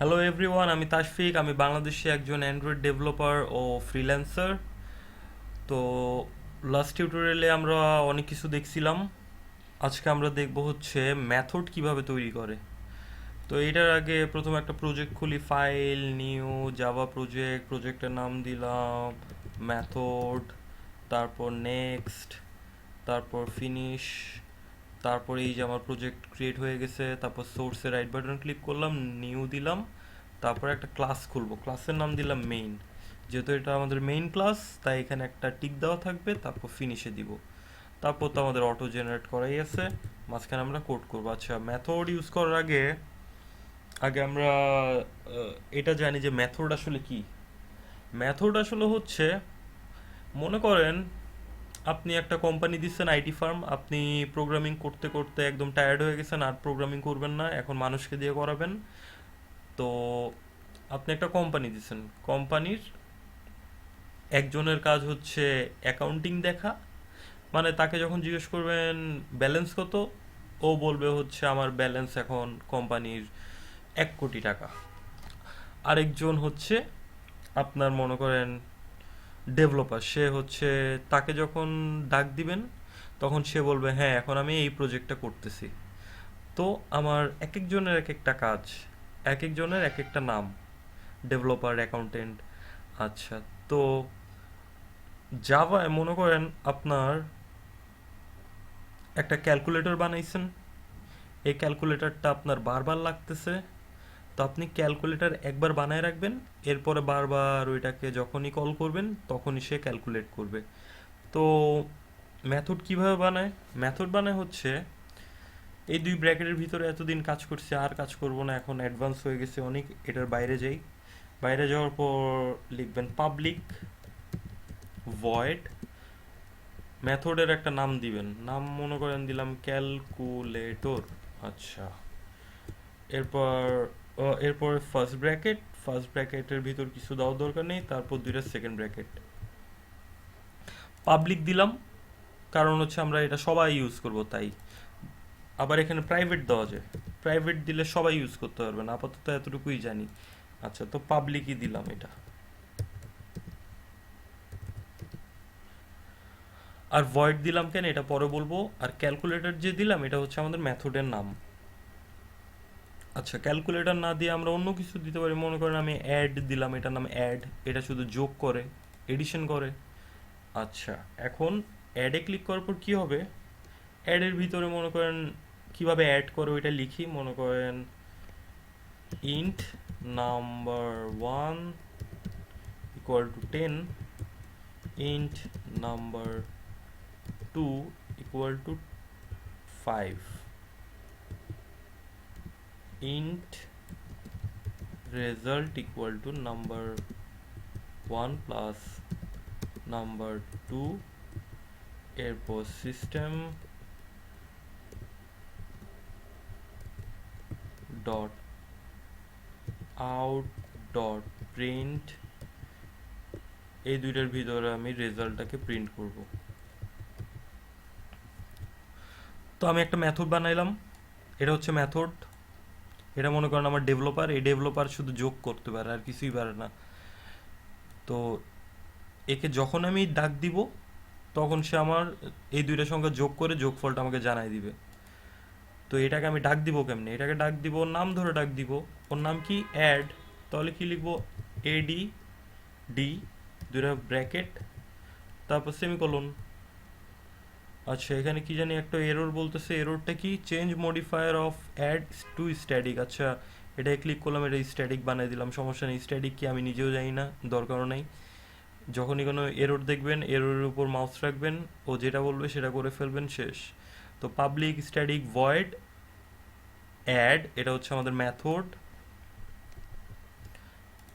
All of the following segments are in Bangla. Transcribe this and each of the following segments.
হ্যালো এভরিওয়ান আমি তাশফিক, আমি বাংলাদেশে একজন অ্যান্ড্রয়েড ডেভেলপার ও ফ্রিল্যান্সার তো লাস্ট টিউটোরিয়ালে আমরা অনেক কিছু দেখছিলাম। আজকে আমরা দেখব হচ্ছে মেথড কীভাবে তৈরি করে। তো এটার আগে প্রথমে একটা প্রজেক্ট খুলি ফাইল নিউ জাভা প্রজেক্ট প্রজেক্টের নাম দিলাম মেথড তারপর নেক্সট তারপর ফিনিশ তারপর এই যে আমার প্রজেক্ট ক্রিয়েট হয়ে গেছে, তারপর সোর্সে রাইট বাটন ক্লিক করলাম নিউ দিলাম। তারপর একটা ক্লাস খুলবো। ক্লাসের নাম দিলাম মেইন যেহেতু এটা আমাদের মেইন ক্লাস তাই এখানে একটা টিক দেওয়া থাকবে তারপর ফিনিশে দিব। তারপর তো আমাদের অটো জেনারেট করাই আছে। মাঝখানে আমরা কোড করব। আচ্ছা মেথড ইউজ করার আগে আগে আমরা এটা জানি যে মেথড আসলে কি। মেথড আসলে হচ্ছে মনে করেন আপনি একটা কোম্পানি দিচ্ছেন আইটি ফার্ম আপনি প্রোগ্রামিং করতে করতে একদম টায়ার্ড হয়ে গেছেন আর প্রোগ্রামিং করবেন না এখন মানুষকে দিয়ে করাবেন। তো আপনি একটা কোম্পানি দিচ্ছেন কোম্পানির একজনের কাজ হচ্ছে অ্যাকাউন্টিং দেখা। মানে তাকে যখন জিজ্ঞেস করবেন ব্যালেন্স কত, ও বলবে হচ্ছে আমার ব্যালেন্স এখন কোম্পানির এক কোটি টাকা। আরেকজন হচ্ছে আপনার মনে করেন ডেভেলপার সে হচ্ছে তাকে যখন ডাক দিবেন, তখন সে বলবে হ্যাঁ এখন আমি এই প্রজেক্টটা করতেছি। তো আমার এক একজনের এক একটা কাজ। এক একজনের এক একটা নাম। ডেভেলপার অ্যাকাউন্টেন্ট আচ্ছা তো জাভায় মনে করেন আপনার একটা ক্যালকুলেটর বানাইছেন। এই ক্যালকুলেটরটা আপনার বারবার লাগতেছে। তো আপনি ক্যালকুলেটর একবার বানায় রাখবেন, এরপরে বারবার ওইটাকে যখনই কল করবেন, তখনই সে ক্যালকুলেট করবে। তো মেথড কীভাবে বানায়? মেথড বানায় হচ্ছে এই দুই ব্র্যাকেটের ভিতরে এতদিন কাজ করছি, আর কাজ করব না, এখন অ্যাডভান্স হয়ে গেছে অনেক, এটার বাইরে যাই। বাইরে যাওয়ার পর লিখবেন পাবলিক ভয়েড মেথডের একটা নাম দিবেন। নাম মনে করেন দিলাম ক্যালকুলেটর আচ্ছা। এরপর এরপর ফার্স্ট ব্র্যাকেট ফার্স্ট ব্র্যাকেটের ভিতর কিছু দেওয়ার দরকার নেই, তারপর দুইটা সেকেন্ড ব্র্যাকেট পাবলিক দিলাম, কারণ হচ্ছে আমরা এটা সবাই ইউজ করব, তাই। আবার এখানে প্রাইভেট দেওয়া যায়। প্রাইভেট দিলে সবাই ইউজ করতে পারবে না, আপাতত এতটুকুই জানি। আচ্ছা তো পাবলিকই দিলাম এটা। আর ভয়েড দিলাম কেন? এটা পরে বলব। আর ক্যালকুলেটর যে দিলাম, এটা হচ্ছে আমাদের মেথডের নাম। আচ্ছা ক্যালকুলেটর না দিয়ে আমরা অন্য কিছু দিতে পারি। মনে করেন আমি অ্যাড দিলাম, এটার নাম অ্যাড এটা শুধু যোগ করে এডিশন করে। আচ্ছা এখন অ্যাডে ক্লিক করার পর কী হবে? অ্যাডের ভিতরে মনে করেন কীভাবে অ্যাড করে ওইটা লিখি? মনে করেন int number one equal to ten int number two equal to five int result equal to number 1 plus number 2 এরপর system dot, out dot print, এই দুইটার ভিতরে আমি রেজাল্টটাকে প্রিন্ট করব। তো আমি একটা মেথড বানাইলাম, এটা হচ্ছে মেথড এটা মনে করেন আমার ডেভেলপার এই ডেভেলপার শুধু যোগ করতে পারে, আর কিছুই পারে না। তো একে যখন আমি ডাক দিব, তখন সে আমার এই দুইটা সংখ্যা যোগ করে যোগফলটা আমাকে জানাই দিবে। তো এটাকে আমি ডাক দিব কেমনে? এটাকে ডাক দিব, নাম ধরে ডাক দিব। ওর নাম কি? অ্যাড তাহলে কি লিখব? এডি ডি দুইটা ব্র্যাকেট তারপর সেমিকোলন আচ্ছা এখানে কি জানি একটা এরর বলতেছে। এররটা কি? Change modifier of add to static আচ্ছা এটা ক্লিক করলাম, এটা স্ট্যাটিক বানিয়ে দিলাম। সমস্যা নেই স্ট্যাটিক কি আমি নিজেও জানি না, দরকারও নেই। যখনই কোনো এরর দেখবেন এররের উপর মাউস রাখবেন, ও যেটা বলবে সেটা করে ফেলবেন, শেষ। তো পাবলিক স্ট্যাটিক ভয়েড অ্যাড এটা হচ্ছে আমাদের মেথড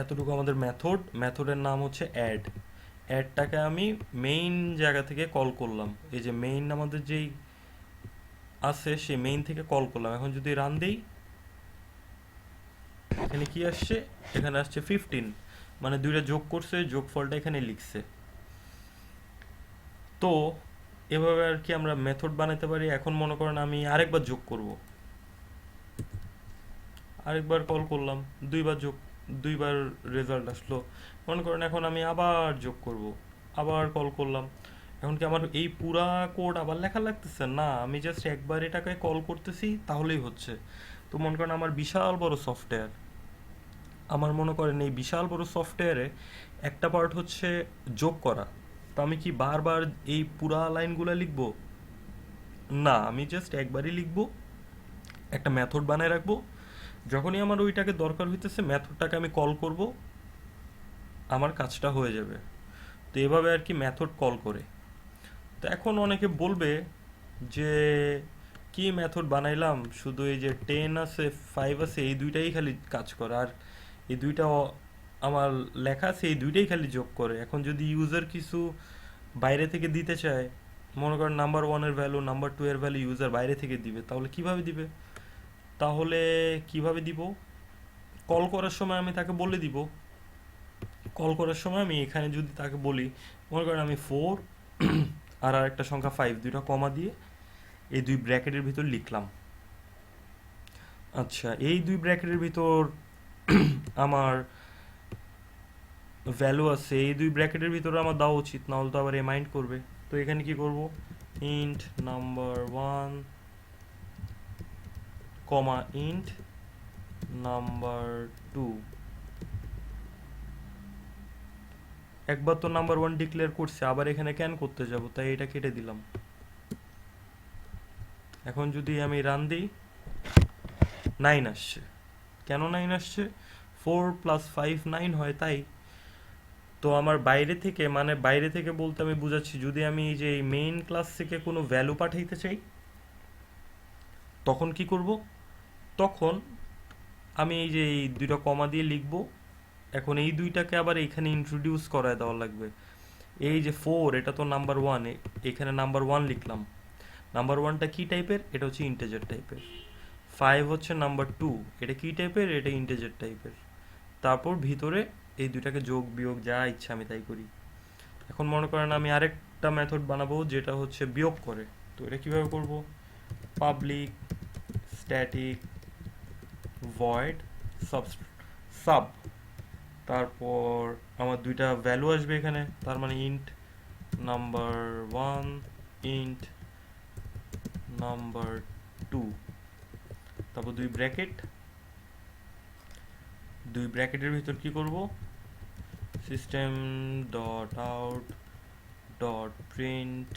এতটুকু আমাদের মেথড মেথডের নাম হচ্ছে অ্যাড অ্যাডটাকে আমি মেইন জায়গা থেকে কল করলাম। এই যে মেইন আমাদের যেই আছে, সেই মেইন থেকে কল করলাম। এখন যদি রান দিই, এখানে কি আসছে? এখানে আসছে ফিফটিন মানে দুইটা যোগ করছে, যোগফলটা এখানে লিখছে। তো এভাবে আর কি আমরা মেথড বানাতে পারি। এখন মনে করেন আমি আরেকবার যোগ করব। আরেকবার কল করলাম, দুইবার যোগ, দুইবার রেজাল্ট আসলো। মনে করেন এখন আমি আবার যোগ করব, আবার কল করলাম। এখন কি আমার এই পুরা কোড আবার লেখা লাগতেছে? না, আমি জাস্ট একবার এটাকে কল করতেছি, তাহলেই হচ্ছে। তো মনে করেন আমার বিশাল বড় সফটওয়্যার আমার মনে করেন এই বিশাল বড় সফটওয়্যারে একটা পার্ট হচ্ছে যোগ করা। তো আমি কি বারবার এই পুরা লাইনগুলো লিখব? না, আমি জাস্ট একবারই লিখব, একটা মেথড বানায় রাখব। যখনই আমার ওইটাকে দরকার হইতেছে মেথডটাকে আমি কল করব, আমার কাজটা হয়ে যাবে। তো এভাবে আর কি মেথড কল করে। তো এখন অনেকে বলবে যে, কি মেথড বানাইলাম? শুধু এই যে টেন আছে ফাইভ আছে, এই দুইটাই খালি কাজ করে। আর এই দুইটা আমার লেখা এই দুইটাই খালি যোগ করে। এখন যদি ইউজার কিছু বাইরে থেকে দিতে চায়, মনে করেন নাম্বার ওয়ানের ভ্যালু নাম্বার টু এর ভ্যালু ইউজার বাইরে থেকে দিবে, তাহলে কীভাবে দিবে? তাহলে কীভাবে দিব? কল করার সময় আমি তাকে বলে দিব। কল করার সময় আমি এখানে যদি তাকে বলি, মনে করেন আমি ফোর আর আরেকটা সংখ্যা ফাইভ দুইটা কমা দিয়ে এই দুই ব্র্যাকেটের ভিতর লিখলাম। আচ্ছা এই দুই ব্র্যাকেটের ভিতর আমার ভ্যালু আছে, এই দুই ব্র্যাকেটের ভিতরে আমার দেওয়া উচিত না হলে তো আবার মাইন্ড করবে। তো এখানে কি করব? Int number one comma int number two একবার তো নাম্বার ওয়ান ডিক্লেয়ার করছে, আবার এখানে ক্যান করতে যাব, তাই এটা কেটে দিলাম। এখন যদি আমি রান দিই নাইন আসছে। কেন নাইন আসছে? ফোর প্লাস ফাইভ নাইন হয় তাই তো আমার বাইরে থেকে মানে বাইরে থেকে বলতে আমি বুঝাচ্ছি, যদি আমি এই যে মেইন ক্লাস থেকে কোনো ভ্যালু পাঠাইতে চাই, তখন কি করব? তখন আমি এই যে এই দুইটা কমা দিয়ে লিখব। এখন এই দুইটাকে আবার এখানে ইন্ট্রোডিউস করায় দেওয়া লাগবে। এই যে ফোর এটা তো নাম্বার ওয়ান এখানে নাম্বার ওয়ান লিখলাম। নাম্বার ওয়ানটা কি টাইপের এটা হচ্ছে ইন্টেজার টাইপের ফাইভ হচ্ছে নাম্বার টু এটা কি টাইপের এটা ইন্টেজার টাইপের তারপর ভিতরে এই দুইটাকে যোগ, বিয়োগ, যা ইচ্ছা আমি তাই করি। এখন মনে করেন আমি আরেকটা মেথড বানাবো, যেটা হচ্ছে বিয়োগ করে। তো এটা কীভাবে করব? Public static void sub sub তারপর আমার দুইটা ভ্যালু আসবে এখানে, তার মানে int number one int number two তারপর দুই ব্র্যাকেট দুই ব্র্যাকেটের ভিতর কি করব? System dot out dot print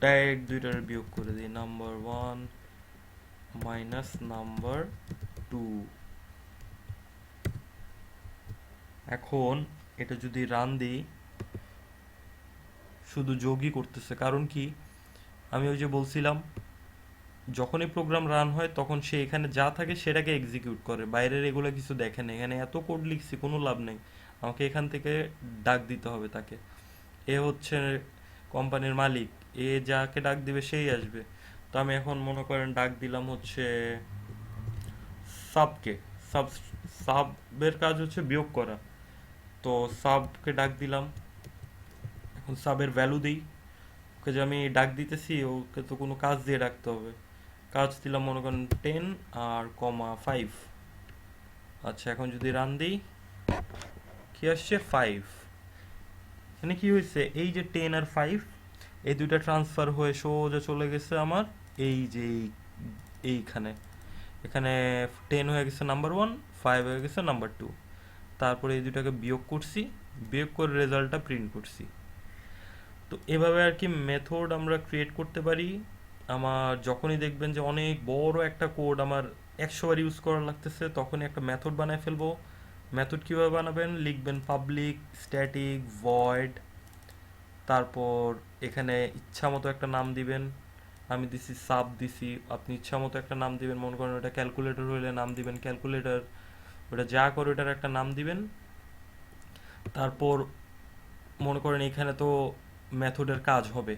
direct দুইটার বিয়োগ করে দিই। Number one minus number two এখন এটা যদি রান দিই, শুধু যোগই করতেছে। কারণ কি? আমি ওই যে বলছিলাম যখনই প্রোগ্রাম রান হয়, তখন সে এখানে যা থাকে সেটাকে এক্সিকিউট করে। বাইরের এগুলো কিছু দেখে না। এখানে এত কোড লিখছি, কোনো লাভ নেই। আমাকে এখান থেকে ডাক দিতে হবে তাকে। এ হচ্ছে কোম্পানির মালিক। এ যাকে ডাক দিবে, সেই আসবে। তো আমি এখন মনে করেন ডাক দিলাম হচ্ছে সাবকে সাব সাবের কাজ হচ্ছে বিয়োগ করা। তো সাবকে ডাক দিলাম। এখন সাবের ভ্যালু দিই। ওকে যে আমি ডাক দিতেছি, ওকে তো কোনো কাজ দিয়ে ডাকতে হবে। কাজ দিলাম মনে করেন টেন আর কমা ফাইভ আচ্ছা এখন যদি রান দিই, কি আসছে? ফাইভ এখানে কি হয়েছে? এই যে টেন আর ফাইভ এই দুইটা ট্রান্সফার হয়ে সোজা চলে গেছে আমার এই যে এই- এইখানে। এখানে টেন হয়ে গেছে নাম্বার ওয়ান ফাইভ হয়ে গেছে নাম্বার টু তারপরে এই দুটাকে বিয়োগ করছি, বিয়োগ করে রেজাল্টটা প্রিন্ট করছি। তো এভাবে আর কি মেথড আমরা ক্রিয়েট করতে পারি। আমার যখনই দেখবেন যে অনেক বড় একটা কোড আমার একশো বার ইউজ করা লাগতেছে, তখনই একটা মেথড বানায় ফেলব। মেথড কীভাবে বানাবেন? লিখবেন পাবলিক স্ট্যাটিক ভয়েড তারপর এখানে ইচ্ছা মতো একটা নাম দিবেন। আমি দিছি সাব দিছি, আপনি ইচ্ছা মতো একটা নাম দিবেন, মনে করেন ওটা ক্যালকুলেটর হইলে নাম দিবেন ক্যালকুলেটর ওটা যা করে ওটার একটা নাম দিবেন। তারপর মনে করেন এখানে তো মেথডের কাজ হবে।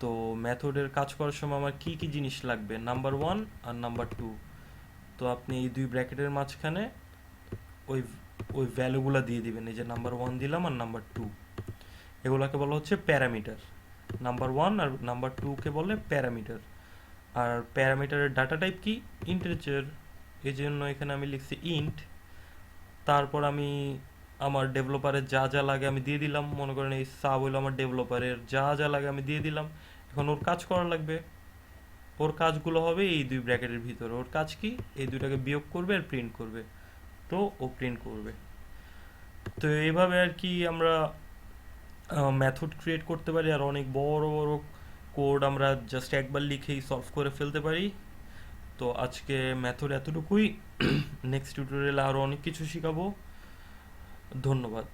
তো মেথডের কাজ করার সময় আমার কি কি জিনিস লাগবে? নাম্বার ওয়ান আর নাম্বার টু তো আপনি এই দুই ব্র্যাকেটের মাঝখানে ওই ওই ভ্যালুগুলো দিয়ে দিবেন। এই যে নাম্বার ওয়ান দিলাম আর নাম্বার টু এগুলোকে বলা হচ্ছে প্যারামিটার। নাম্বার ওয়ান আর নাম্বার টুকে বলে প্যারামিটার। আর প্যারামিটারের ডাটা টাইপ কি? ইন্টিজার এই জন্য এখানে আমি লিখছি ইন্ট তারপর আমি আমার ডেভেলপারের যা যা লাগে আমি দিয়ে দিলাম। মনে করেন এই সাব হইল আমার ডেভেলপারের যা যা লাগে আমি দিয়ে দিলাম। এখন ওর কাজ করা লাগবে। ওর কাজগুলো হবে এই দুই ব্র্যাকেটের ভিতরে। ওর কাজ কি? এই দুটাকে বিয়োগ করবে আর প্রিন্ট করবে। তো ও প্রিন্ট করবে। তো এইভাবে আর কি আমরা মেথড ক্রিয়েট করতে পারি। আর অনেক বড় বড় কোড আমরা জাস্ট একবার লিখেই সলভ করে ফেলতে পারি। তো আজকে মেথড এতটুকুই। নেক্সট টিউটোরিয়ালে আরও অনেক কিছু শেখাবো। ধন্যবাদ।